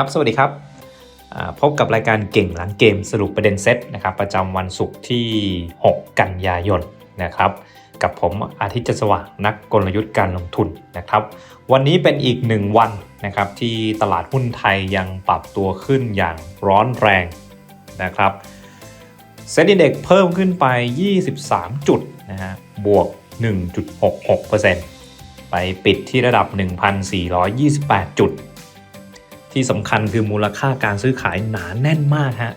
ครับ สวัสดีครับ พบกับรายการเก่งหลังเกมสรุปประเด็นเซตนะครับประจำวันศุกร์ที่ 6 กันยายนนะครับ กับผมอาทิตย์จสว่างนักกลยุทธ์การลงทุนนะครับ วันนี้เป็นอีกหนึ่งวันนะครับที่ตลาดหุ้นไทยยังปรับตัวขึ้นอย่างร้อนแรงนะครับเซ็นดีเด็กเพิ่มขึ้นไป 23 จุดนะฮะบวก 1.66%ไปปิดที่ระดับ 1,428 จุด ที่สำคัญคือมูลค่าการซื้อขายหนาแน่นมากฮะ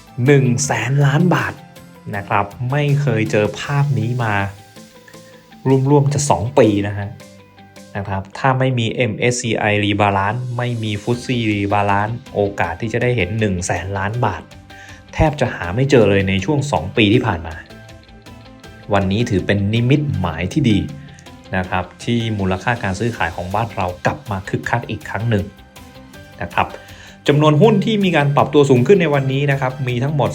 1แสนล้านบาทนะครับ ไม่เคยเจอภาพนี้มา ร่วมๆจะ 2 ปีนะฮะนะครับ ถ้าไม่มี MSCI Rebalance ไม่มี FTSE Rebalance โอกาสที่จะได้เห็น1แสนล้านบาท แทบจะหาไม่เจอเลยในช่วง 2 ปีที่ผ่านมา วันนี้ถือเป็นนิมิตหมายที่ดีนะครับ ที่มูลค่าการซื้อขายของบ้านเรากลับมาคึกคักอีกครั้งหนึ่ง นะครับจำนวนหุ้นที่มีการปรับตัวสูงขึ้นในวันนี้นะครับมีทั้งหมด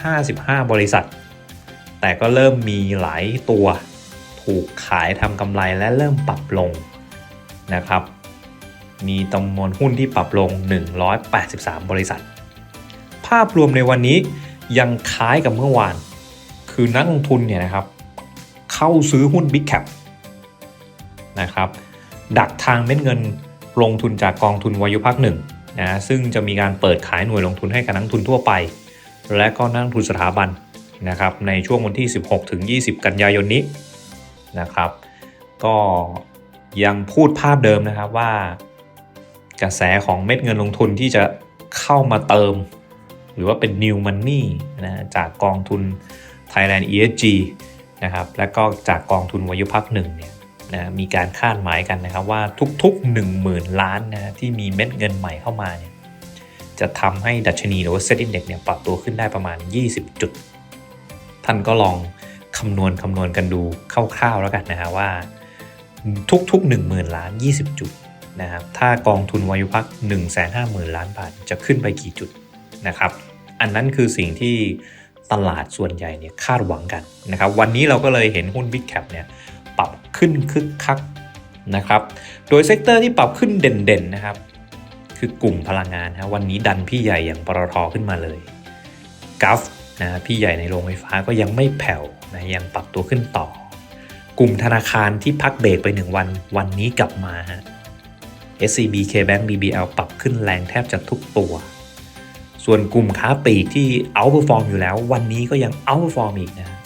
355 บริษัท แต่ก็เริ่มมีหลายตัวถูกขายทำกำไรและเริ่มปรับลงนะครับ มีจำนวนหุ้นที่ปรับลง 183 บริษัท ภาพรวมในวันนี้ยังคล้ายกับเมื่อวาน คือนักลงทุนเนี่ยนะครับ เข้าซื้อหุ้น Big Cap นะครับ ดักทางเม็ดเงิน ลงทุนจากกองทุนวายุพักหนึ่งนะซึ่งจะมีการเปิดขายหน่วยลงทุนให้กับนักทุนทั่วไป และก็นักทุนสถาบันนะครับในช่วงวันที่ 16 ถึง 20 กันยายนนี้นะครับ ก็ยังพูดภาพเดิมนะครับว่ากระแสของเม็ดเงินลงทุนที่จะเข้ามาเติม หรือว่าเป็น new money นะจากกองทุน Thailand ESG นะครับและก็จากกองทุนวายุพักหนึ่งเนี่ย นะมีการคาดหมายกันนะครับว่าทุกๆ 10,000 ล้านนะที่มีเม็ดเงินใหม่เข้ามาเนี่ยจะทำให้ดัชนีหรือว่า Set Index เนี่ยปรับตัวขึ้นได้ประมาณ 20 จุด ท่านก็ลองคำนวณคำนวณกันดูคร่าวๆแล้วกันนะฮะว่าทุกๆ 10,000 ล้าน 20 จุดนะครับถ้ากองทุนวายุพัก 150,000 ล้านบาทจะขึ้นไปกี่จุดนะครับอันนั้นคือสิ่งที่ตลาดส่วนใหญ่เนี่ยคาดหวังกันนะครับวันนี้เราก็เลยเห็นหุ้น Big Cap เนี่ย ขึ้นคึกคักนะครับ โดยเซกเตอร์ที่ปรับขึ้นเด่นๆนะครับ คือกลุ่มพลังงานฮะวันนี้ดันพี่ใหญ่อย่างปตทขึ้นมาเลยกัฟนะพี่ใหญ่ในโรงไฟฟ้าก็ยังไม่แผ่วนะยังปรับตัวขึ้นต่อ กลุ่มธนาคารที่พักเบรกไปหนึ่งวัน วันนี้กลับมาฮะ SCB KBank BBL ปรับขึ้นแรงแทบจะทุกตัว ส่วนกลุ่มค้าปลีกที่ outperform อยู่แล้ว วันนี้ก็ยัง outperform อีกนะ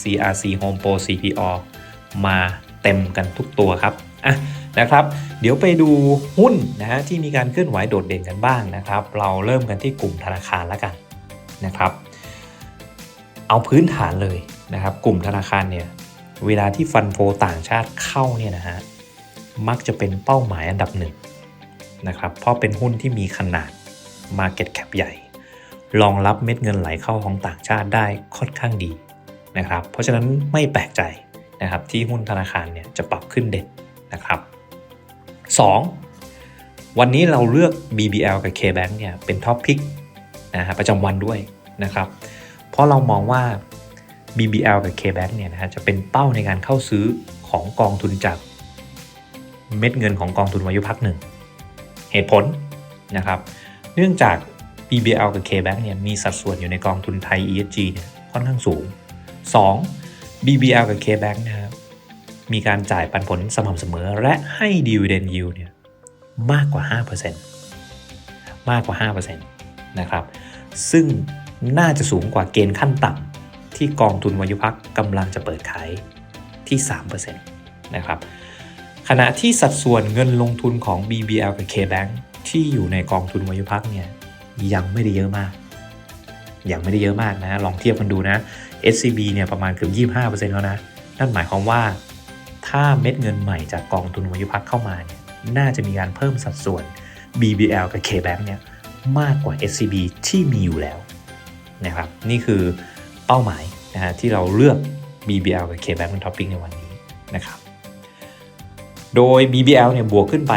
CRC Home Pro CPO มา เต็มกันทุกตัวครับอะนะครับ เดี๋ยวไปดูหุ้นนะฮะที่มีการเคลื่อนไหวโดดเด่นกันบ้างนะครับ เราเริ่มกันที่กลุ่มธนาคารแล้วกันนะครับ เอาพื้นฐานเลยนะครับ กลุ่มธนาคารเนี่ยเวลาที่ฟันโฟต่างชาติเข้าเนี่ยนะฮะมักจะเป็นเป้าหมายอันดับหนึ่งนะครับเพราะเป็นหุ้นที่มีขนาด Market Cap ใหญ่ รองรับเม็ดเงินไหลเข้าของต่างชาติได้ค่อนข้างดีนะครับ เพราะฉะนั้นไม่แปลกใจ นะครับที่หุ้นธนาคารเนี่ยจะปรับขึ้นเด่นนะครับ 2. วันนี้เราเลือก BBL กับ KBank เนี่ยเป็นท็อปพิกนะฮะประจำวันด้วยนะครับ เพราะเรามองว่า BBL กับ KBank เนี่ยนะฮะจะเป็นเป้าในการเข้าซื้อของกองทุนจากเม็ดเงินของกองทุนวายุพักหนึ่งเหตุผลนะครับ เนื่องจาก BBL กับ KBank เนี่ยมีสัดส่วนอยู่ในกองทุนไทย ESG เนี่ยค่อนข้างสูง 2. BBL กับ KBank นะครับมีการจ่ายปันผลสม่ำเสมอและให้ dividend yield เนี่ยมากกว่า 5%มากกว่า 5%นะครับ ซึ่งน่าจะสูงกว่าเกณฑ์ขั้นต่ำที่กองทุนวายุพักกำลังจะเปิดขายที่ 3%นะครับ ขณะที่สัดส่วนเงินลงทุนของ BBL กับ KBank ที่อยู่ในกองทุนวายุพักเนี่ยยังไม่ได้เยอะมาก ยังไม่ได้เยอะมากนะ ลองเทียบกันดูนะ SCB เนี่ยประมาณเกือบ25%แล้วนะ นั่นหมายความว่า ถ้าเม็ดเงินใหม่จากกองทุนวายุพักเข้ามาเนี่ยน่าจะมีการเพิ่มสัดส่วน BBL กับ KBank เนี่ยมากกว่า SCB ที่มีอยู่แล้วนะครับนี่คือเป้าหมายนะฮะที่เราเลือก BBL กับ KBank เป็นท็อปปิ้งในวันนี้นะครับโดย BBL เนี่ยบวกขึ้นไป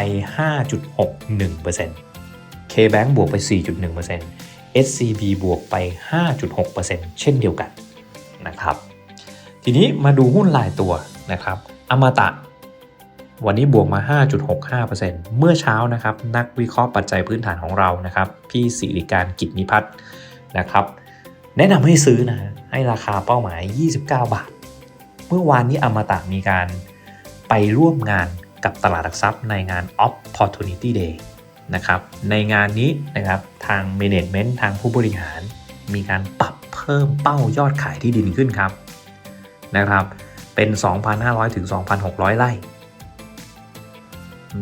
5.61% KBank บวกไป 4.1% SCB บวกไป 5.6%เช่นเดียวกันนะครับ ทีนี้มาดูหุ้นรายตัวนะครับอมตะ วันนี้บวกมา 5.65%เมื่อเช้านะครับ นักวิเคราะห์ปัจจัยพื้นฐานของเรานะครับ พี่สิริการกิจนิพัฒน์นะครับ แนะนำให้ซื้อนะให้ราคาเป้าหมาย 29 บาท เมื่อวานนี้อมตะมีการไปร่วมงานกับตลาดหลักทรัพย์ในงาน Opportunity Day นะครับในงานนี้นะครับทาง Management ทางผู้บริหาร มีการปรับเพิ่มเป้ายอดขายที่ดินขึ้นครับนะครับเป็น 2,500 ถึง 2,600 ไร่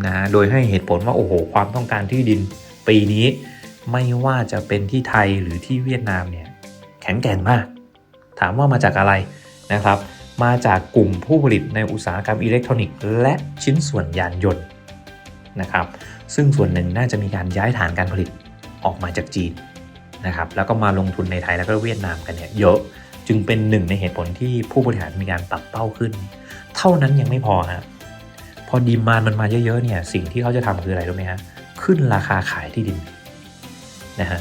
นะโดยให้เหตุผลว่าโอ้โหความต้องการที่ดินปีนี้ไม่ว่าจะเป็นที่ไทยหรือที่เวียดนามเนี่ยแข็งแกร่งมาก ถามว่ามาจากอะไรนะครับ มาจากกลุ่มผู้ผลิตในอุตสาหกรรมอิเล็กทรอนิกส์และชิ้นส่วนยานยนต์นะครับ ซึ่งส่วนหนึ่งน่าจะมีการย้ายฐานการผลิตออกมาจากจีนนะครับแล้วก็มาลงทุนในไทยแล้วก็เวียดนามกันเนี่ยเยอะจึงเป็นหนึ่งในเหตุผลที่ผู้บริหารมีการปรับเป้าขึ้น เท่านั้นยังไม่พอฮะพอดีมานมันมาเยอะๆเนี่ยสิ่งที่เขาจะทำคืออะไรรู้ไหมฮะขึ้นราคาขายที่ดินนะฮะ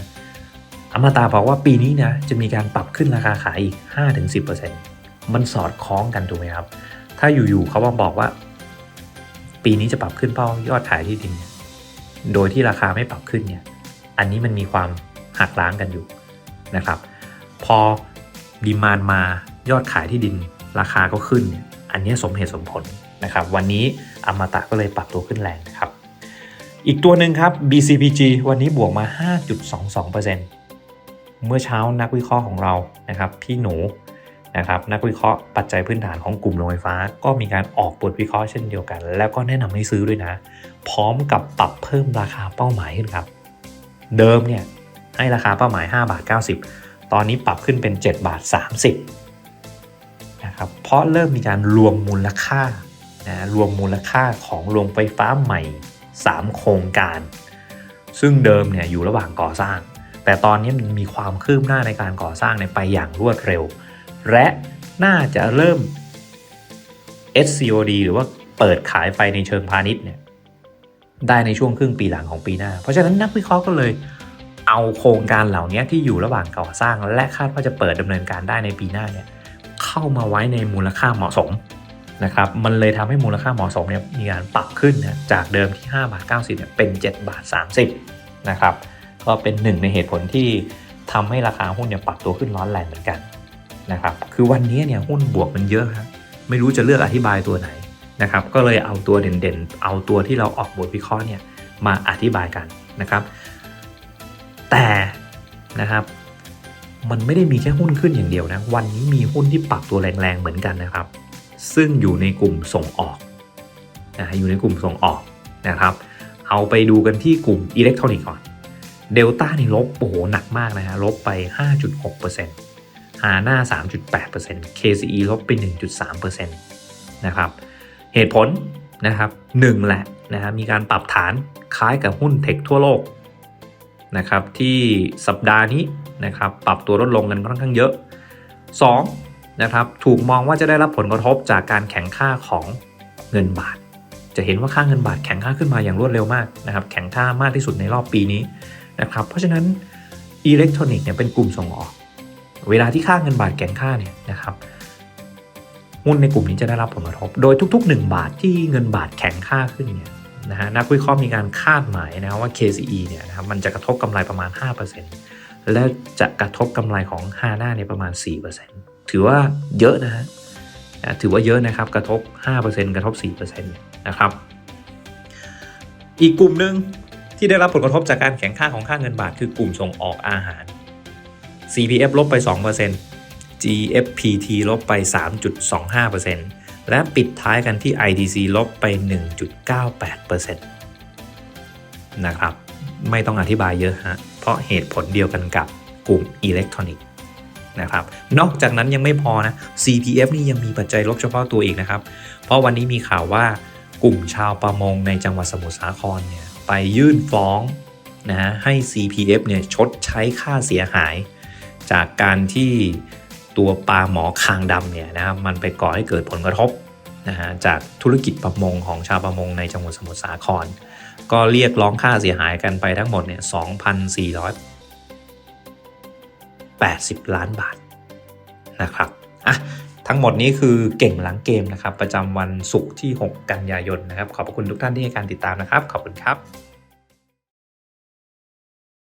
อมตะบอกว่าปีนี้นะจะมีการปรับขึ้นราคาขายอีก 5-10%มันสอดคล้องกันถูกไหมครับ ถ้าอยู่ๆเขามาบอกว่า ปีนี้จะปรับขึ้นเป้ายอดขายที่ดินเนี่ย โดยที่ราคาไม่ปรับขึ้นเนี่ยอันนี้มันมีความหักล้างกันอยู่นะครับ พอดีมานมายอดขายที่ดินราคาก็ขึ้นเนี่ยอันนี้สมเหตุสมผลนะครับ วันนี้อมตะก็เลยปรับตัวขึ้นแรงนะครับ อีกตัวหนึ่งครับ BCPG วันนี้บวกมา 5.22%เมื่อเช้านักวิเคราะห์ของเรานะครับ พี่หนู นะครับนักวิเคราะห์ปัจจัยพื้นฐานของกลุ่มโรงไฟฟ้า ก็มีการออกบทวิเคราะห์เช่นเดียวกัน แล้วก็แนะนำให้ซื้อด้วยนะ พร้อมกับปรับเพิ่มราคาเป้าหมายขึ้นครับ เดิมเนี่ยให้ราคาเป้าหมาย5บาท90 ตอนนี้ปรับขึ้นเป็น 7 บาท 30นะครับเพราะเริ่มมีการรวมมูลค่านะรวมมูลค่าของโรงไฟฟ้าใหม่ 3 โครงการ ซึ่งเดิมเนี่ยอยู่ระหว่างก่อสร้าง แต่ตอนนี้มันมีความคืบหน้าในการก่อสร้างในไปอย่างรวดเร็ว และน่าจะเริ่ม SCOD หรือว่าเปิดขายไฟในเชิงพาณิชย์เนี่ยได้ในช่วงครึ่งปีหลังของปีหน้า เพราะฉะนั้นนักวิเคราะห์ก็เลย เอาโครงการเหล่านี้ที่อยู่ระหว่างก่อสร้าง และคาดว่าจะเปิดดำเนินการได้ในปีหน้าเนี่ยเข้ามาไว้ในมูลค่าเหมาะสมนะครับ มันเลยทำให้มูลค่าเหมาะสมเนี่ยมีการปรับขึ้นนะจากเดิมที่5บาท90เนี่ยเป็น7บาท30นะครับ ก็เป็นหนึ่งในเหตุผลที่ทำให้ราคาหุ้นเนี่ยปรับตัวขึ้นร้อนแรงเหมือนกัน นะครับ คือวันนี้เนี่ยหุ้นบวกมันเยอะครับไม่รู้จะเลือกอธิบายตัวไหนนะครับ ก็เลยเอาตัวเด่นๆ เอาตัวที่เราออกบทวิเคราะห์เนี่ยมาอธิบายกันนะครับ แต่นะครับมันไม่ได้มีแค่หุ้นขึ้นอย่างเดียวนะ วันนี้มีหุ้นที่ปรับตัวแรงๆเหมือนกันนะครับ ซึ่งอยู่ในกลุ่มส่งออกนะอยู่ในกลุ่มส่งออกนะครับ เอาไปดูกันที่กลุ่มอิเล็กทรอนิกส์ก่อน เดลต้านี่ลบโอ้โหหนักมากนะฮะลบไป 5.6% ฮาน่า3.8% KCE ลบไป 1.3%นะครับ เหตุผลนะครับหนึ่งแหละนะฮะมีการปรับฐานคล้ายกับหุ้นเทคทั่วโลกนะครับที่สัปดาห์นี้นะครับปรับตัวลดลงกันค่อนข้างเยอะ 2. นะครับถูกมองว่าจะได้รับผลกระทบจากการแข่งค่าของเงินบาท จะเห็นว่าค่าเงินบาทแข็งค่าขึ้นมาอย่างรวดเร็วมากนะครับแข็งค่ามากที่สุดในรอบปีนี้นะครับเพราะฉะนั้นอิเล็กทรอนิกส์เนี่ยเป็นกลุ่มส่งออก เวลาที่ค่าเงินบาทแข็งค่าเนี่ยนะครับหุ้นในกลุ่มนี้จะได้รับผลกระทบ โดยทุก ๆ 1 บาทที่เงินบาทแข็งค่าขึ้นเนี่ยนะฮะนักวิเคราะห์มีการคาดหมายนะว่า KCE เนี่ยนะครับมันจะกระทบกำไรประมาณ 5%และจะกระทบกำไรของฮาน่าในประมาณ 4%ถือว่าเยอะนะฮะถือว่าเยอะนะครับกระทบ 5%กระทบ 4%นะครับ อีกกลุ่มหนึ่งที่ได้รับผลกระทบจากการแข่งค่าของค่าเงินบาท คือกลุ่มส่งออกอาหาร CPF ลบไป 2% GFPT ลบไป 3.25%และปิดท้ายกันที่ ITC ลบไป 1.98%นะครับ ไม่ต้องอธิบายเยอะฮะ เพราะเหตุผลเดียวกันกับกลุ่มอิเล็กทรอนิกส์นะครับ นอกจากนั้นยังไม่พอนะ CPF นี่ยังมีปัจจัยลบเฉพาะตัวอีกนะครับ เพราะวันนี้มีข่าวว่ากลุ่มชาวประมงในจังหวัดสมุทรสาครเนี่ยไปยื่นฟ้องนะฮะให้ CPF เนี่ยชดใช้ค่าเสียหาย จากการที่ตัวปลาหมอคางดำเนี่ยนะครับมันไปก่อให้เกิดผลกระทบนะฮะจากธุรกิจประมงของชาวประมงในจังหวัดสมุทรสาคร ก็เรียกร้องค่าเสียหายกันไปทั้งหมดเนี่ย2,480 ล้านบาทนะครับอะทั้งหมดนี้คือเก่งหลังเกมนะครับ ประจำวันศุกร์ที่ 6 กันยายนนะครับ ขอบคุณทุกท่านที่ให้การติดตามนะครับ ขอบคุณครับ